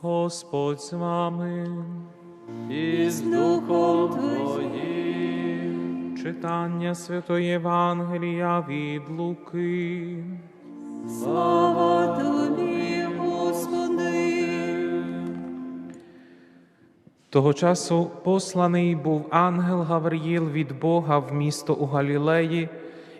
Господь з вами. і з Духом Твоїм. Читання Святої Євангелія від Луки. Слава Тобі, Господи. Того часу посланий був ангел Гавриїл від Бога в місто у Галілеї,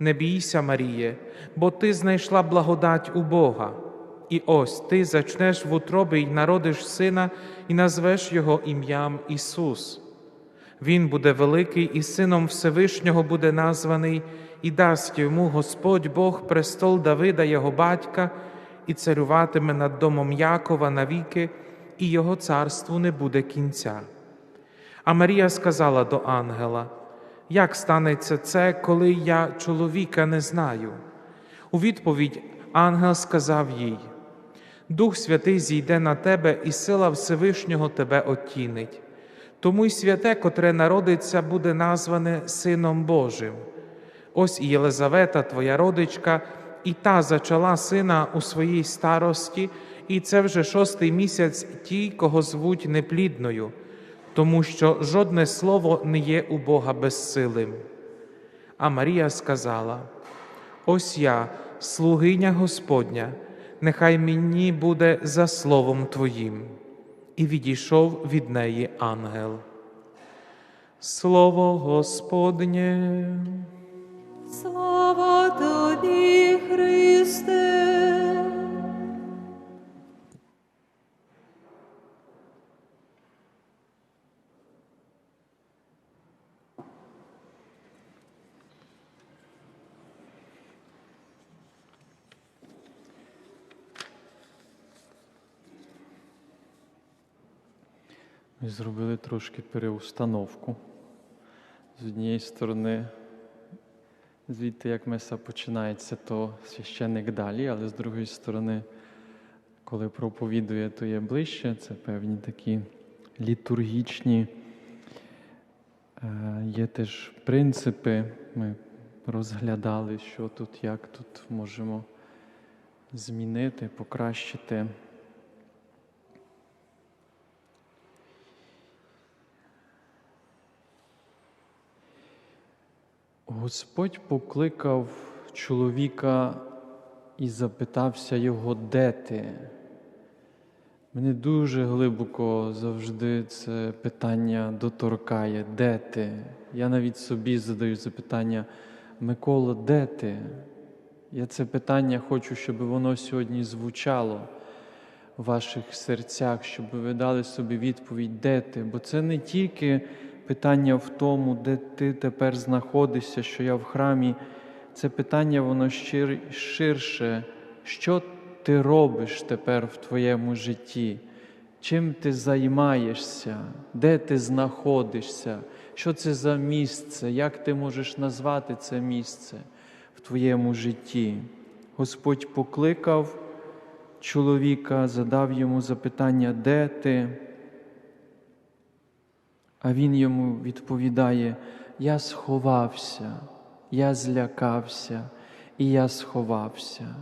Не бійся, Маріє, бо ти знайшла благодать у Бога. І ось ти зачнеш в утробі й народиш сина, і назвеш його ім'ям Ісус. Він буде великий і сином Всевишнього буде названий, і дасть йому Господь Бог престол Давида, його батька, і царюватиме над домом Якова навіки, і його царству не буде кінця. А Марія сказала до ангела: Як станеться це, коли я чоловіка не знаю? У відповідь ангел сказав їй: Дух Святий зійде на тебе, і сила Всевишнього тебе оттінить. Тому й святе, котре народиться, буде назване Сином Божим. Ось і Єлизавета, твоя родичка, і та зачала сина у своїй старості, і це вже шостий місяць тій, кого звуть неплідною, тому що жодне слово не є у Бога безсилим. А Марія сказала: Ось я, слугиня Господня, нехай мені буде за словом Твоїм. І відійшов від неї ангел. Слово Господнє. Слава Тобі, Христе. Ми зробили трошки переустановку. З однієї сторони, звідти як меса починається, то священник далі, але з другої сторони, коли проповідує, то є ближче. Це певні такі літургічні. е, Є теж принципи. Ми розглядали, що тут, як тут можемо змінити, покращити. Господь покликав чоловіка і запитався його, де ти? Мене дуже глибоко завжди це питання доторкає, де ти? Я навіть собі задаю запитання, Микола, де ти? Я це питання хочу, щоб воно сьогодні звучало в ваших серцях, щоб ви дали собі відповідь, де ти? Бо це не тільки питання в тому, де ти тепер знаходишся, що я в храмі. Це питання, воно щир, ширше. Що ти робиш тепер в твоєму житті? Чим ти займаєшся? Де ти знаходишся? Що це за місце? Як ти можеш назвати це місце в твоєму житті? Господь покликав чоловіка, задав йому запитання, де ти? А він йому відповідає: Я сховався, я злякався і я сховався.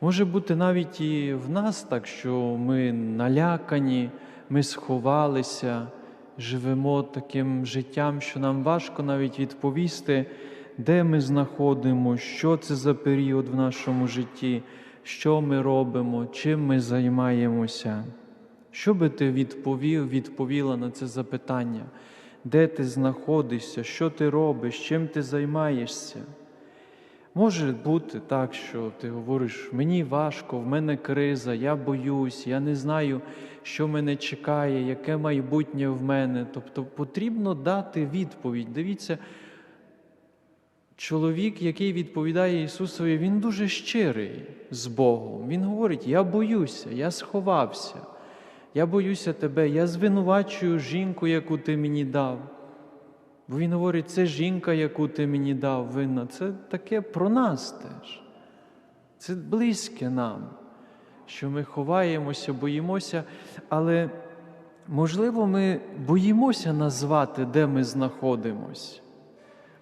Може бути навіть і в нас так, що ми налякані, ми сховалися, живемо таким життям, що нам важко навіть відповісти, де ми знаходимо, що це за період в нашому житті, що ми робимо, чим ми займаємося. Що би ти відповів, відповіла на це запитання? Де ти знаходишся, що ти робиш, чим ти займаєшся? Може бути так, що ти говориш, мені важко, в мене криза, я боюсь, я не знаю, що мене чекає, яке майбутнє в мене. Тобто потрібно дати відповідь. Дивіться, чоловік, який відповідає Ісусові, він дуже щирий з Богом. Він говорить: Я боюся, я сховався. Я боюся тебе, я звинувачую жінку, яку ти мені дав. Бо він говорить, це жінка, яку ти мені дав, винна. Це таке про нас теж. Це близьке нам, що ми ховаємося, боїмося, але можливо, ми боїмося назвати, де ми знаходимось.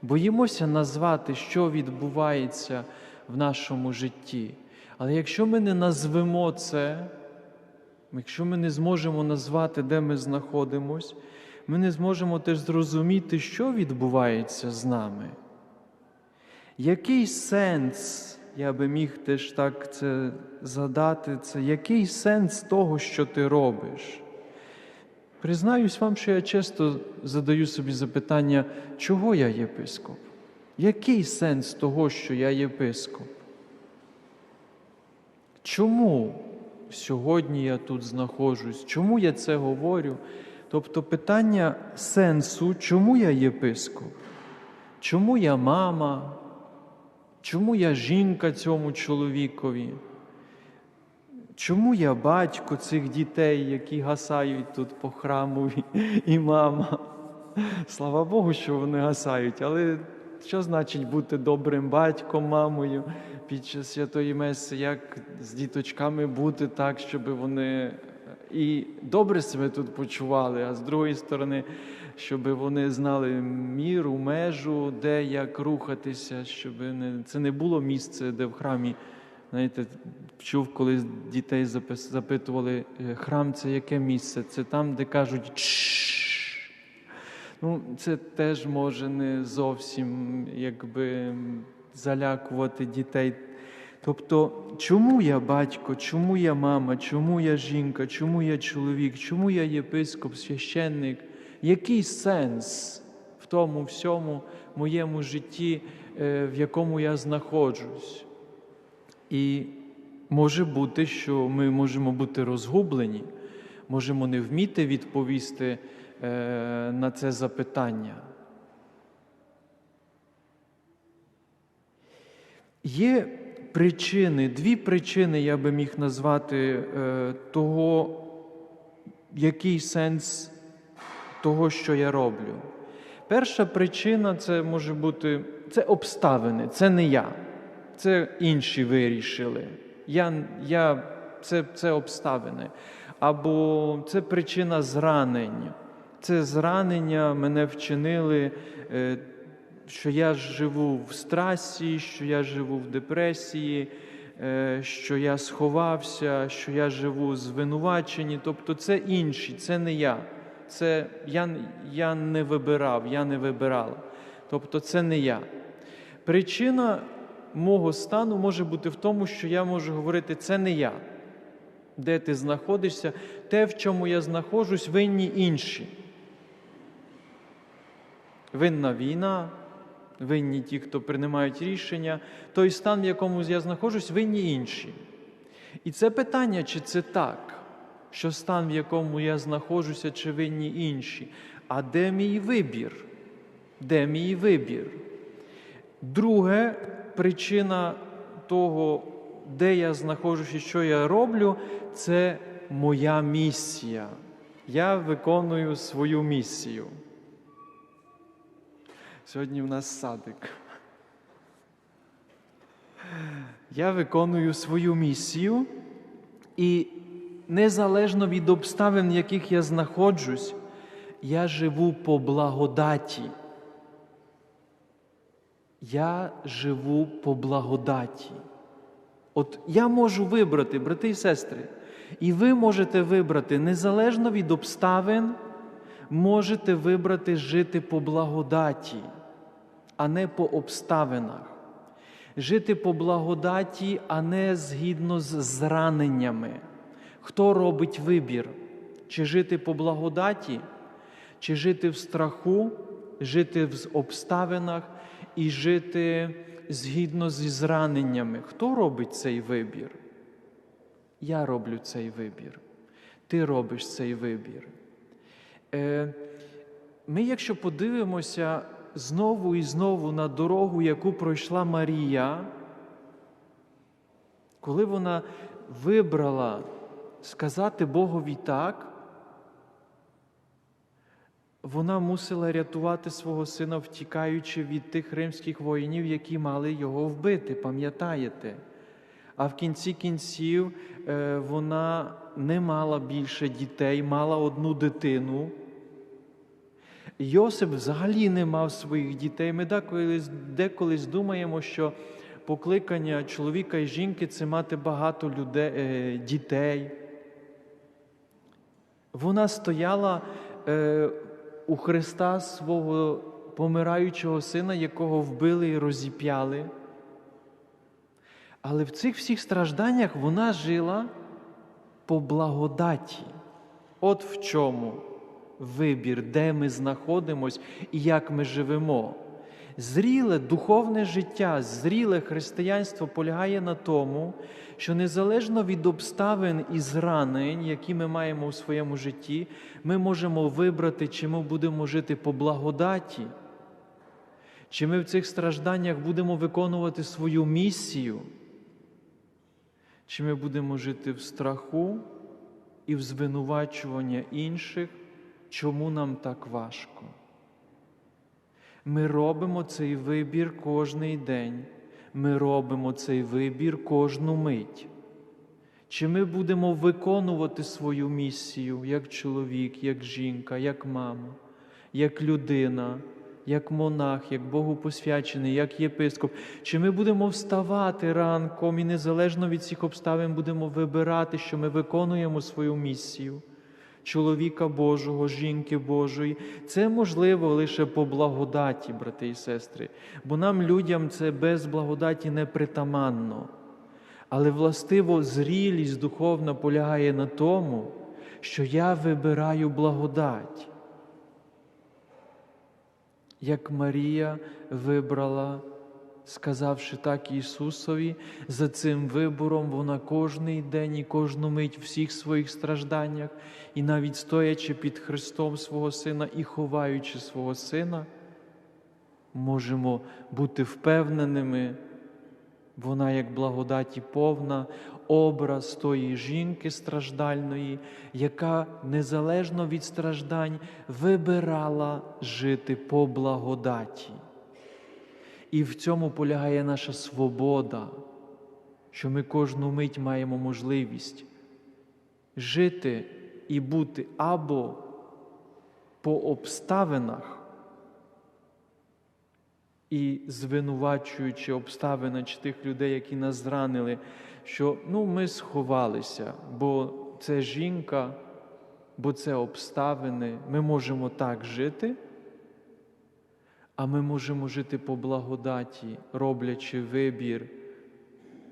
Боїмося назвати, що відбувається в нашому житті. Але якщо ми не назвемо це, якщо ми не зможемо назвати, де ми знаходимось, ми не зможемо теж зрозуміти, що відбувається з нами. Який сенс, я би міг теж так це задати, це який сенс того, що ти робиш? Признаюсь вам, що я часто задаю собі запитання, чого я єпископ? Який сенс того, що я єпископ? Чому сьогодні я тут знаходжусь? Чому я це говорю? Тобто питання сенсу, чому я єпископ? Чому я мама? Чому я жінка цьому чоловікові? Чому я батько цих дітей, які гасають тут по храму, і мама? Слава Богу, що вони гасають, але що значить бути добрим батьком, мамою під час святої Меси? Як з діточками бути так, щоб вони і добре себе тут почували, а з другої сторони, щоб вони знали міру, межу, де як рухатися, щоб не, це не було місце, де в храмі. Знаєте, чув, коли дітей запитували, «Е, храм це яке місце? Це там, де кажуть. Ну, це теж може не зовсім якби залякувати дітей. Тобто, чому я батько, чому я мама, чому я жінка, чому я чоловік, чому я єпископ, священник? Який сенс в тому всьому моєму житті, е, в якому я знаходжусь? І може бути, що ми можемо бути розгублені, можемо не вміти відповісти е, на це запитання. Є причини, дві причини я би міг назвати е, того, який сенс того, що я роблю. Перша причина це може бути це обставини, це не я, це інші вирішили. Я, я, це, це обставини. Або це причина зранень. Це зранення мене вчинили, е, що я живу в страсі, що я живу в депресії, е, що я сховався, що я живу звинувачені. Тобто це інші, це не я. Це я, я не вибирав, я не вибирала. Тобто це не я. Причина мого стану може бути в тому, що я можу говорити, це не я. Де ти знаходишся, те, в чому я знаходжусь, винні інші. Винна війна, винні ті, хто приймають рішення, той стан, в якому я знаходжусь, винні інші. І це питання, чи це так, що стан, в якому я знаходжуся, чи винні інші. А де мій вибір? Де мій вибір? Друге, причина того, де я знаходжусь і що я роблю, це моя місія. Я виконую свою місію. Сьогодні в нас садик. Я виконую свою місію, і незалежно від обставин, в яких я знаходжусь, я живу по благодаті. Я живу по благодаті. От я можу вибрати, брати і сестри, і ви можете вибрати незалежно від обставин, можете вибрати жити по благодаті, а не по обставинах. Жити по благодаті, а не згідно з зраненнями. Хто робить вибір? Чи жити по благодаті, чи жити в страху, жити в обставинах і жити згідно зі зраненнями? Хто робить цей вибір? Я роблю цей вибір. Ти робиш цей вибір. Е, Ми, якщо подивимося знову і знову на дорогу, яку пройшла Марія, коли вона вибрала сказати Богові так, вона мусила рятувати свого сина, втікаючи від тих римських воїнів, які мали його вбити, пам'ятаєте? А в кінці кінців е, вона не мала більше дітей, мала одну дитину. Йосип взагалі не мав своїх дітей. Ми деколись, думаємо, що покликання чоловіка і жінки це мати багато людей, е, дітей. Вона стояла е, у Христа свого помираючого сина, якого вбили і розіп'яли. Але в цих всіх стражданнях вона жила по благодаті. От в чому вибір, де ми знаходимось і як ми живемо. Зріле духовне життя, зріле християнство полягає на тому, що незалежно від обставин і зранень, які ми маємо у своєму житті, ми можемо вибрати, чи ми будемо жити по благодаті, чи ми в цих стражданнях будемо виконувати свою місію, чи ми будемо жити в страху і в звинувачування інших, чому нам так важко. Ми робимо цей вибір кожний день, ми робимо цей вибір кожну мить. Чи ми будемо виконувати свою місію як чоловік, як жінка, як мама, як людина, як монах, як Богу посвячений, як єпископ? Чи ми будемо вставати ранком і незалежно від цих обставин будемо вибирати, що ми виконуємо свою місію? Чоловіка Божого, жінки Божої, це можливо лише по благодаті, брати і сестри, бо нам, людям, це без благодаті непритаманно. Але властиво зрілість духовна полягає на тому, що я вибираю благодать. Як Марія вибрала, сказавши так Ісусові, за цим вибором вона кожний день і кожну мить в всіх своїх стражданнях, і навіть стоячи під Христом свого Сина і ховаючи свого Сина, можемо бути впевненими. Вона, як благодаті повна, образ тої жінки страждальної, яка незалежно від страждань вибирала жити по благодаті. І в цьому полягає наша свобода, що ми кожну мить маємо можливість жити і бути або по обставинах, і звинувачуючи обставини чи тих людей, які нас зранили, що ну, ми сховалися, бо це жінка, бо це обставини, ми можемо так жити, а ми можемо жити по благодаті, роблячи вибір.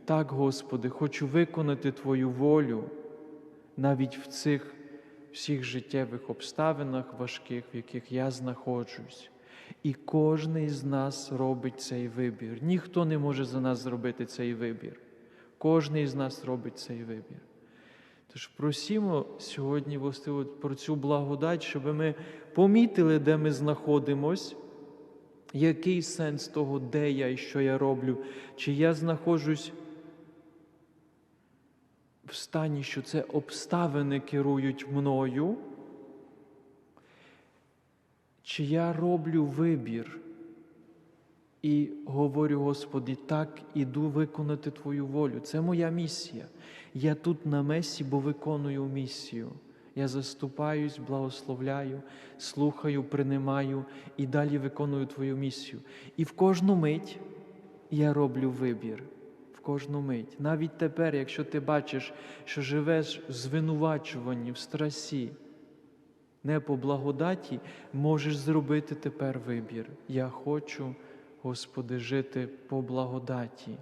Так, Господи, хочу виконати Твою волю навіть в цих всіх життєвих обставинах важких, в яких я знаходжусь. І кожен з нас робить цей вибір. Ніхто не може за нас зробити цей вибір. Кожен з нас робить цей вибір. Тож просімо сьогодні властиво про цю благодать, щоб ми помітили, де ми знаходимось, який сенс того, де я і що я роблю, чи я знаходжусь в стані, що це обставини керують мною. Чи я роблю вибір і говорю, Господи, так іду виконати Твою волю. Це моя місія. Я тут на месі, бо виконую місію. Я заступаюсь, благословляю, слухаю, принимаю і далі виконую Твою місію. І в кожну мить я роблю вибір. В кожну мить. Навіть тепер, якщо ти бачиш, що живеш в звинувачуванні, в страсі, не по благодаті, можеш зробити тепер вибір. Я хочу, Господи, жити по благодаті.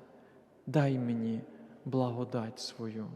Дай мені благодать свою.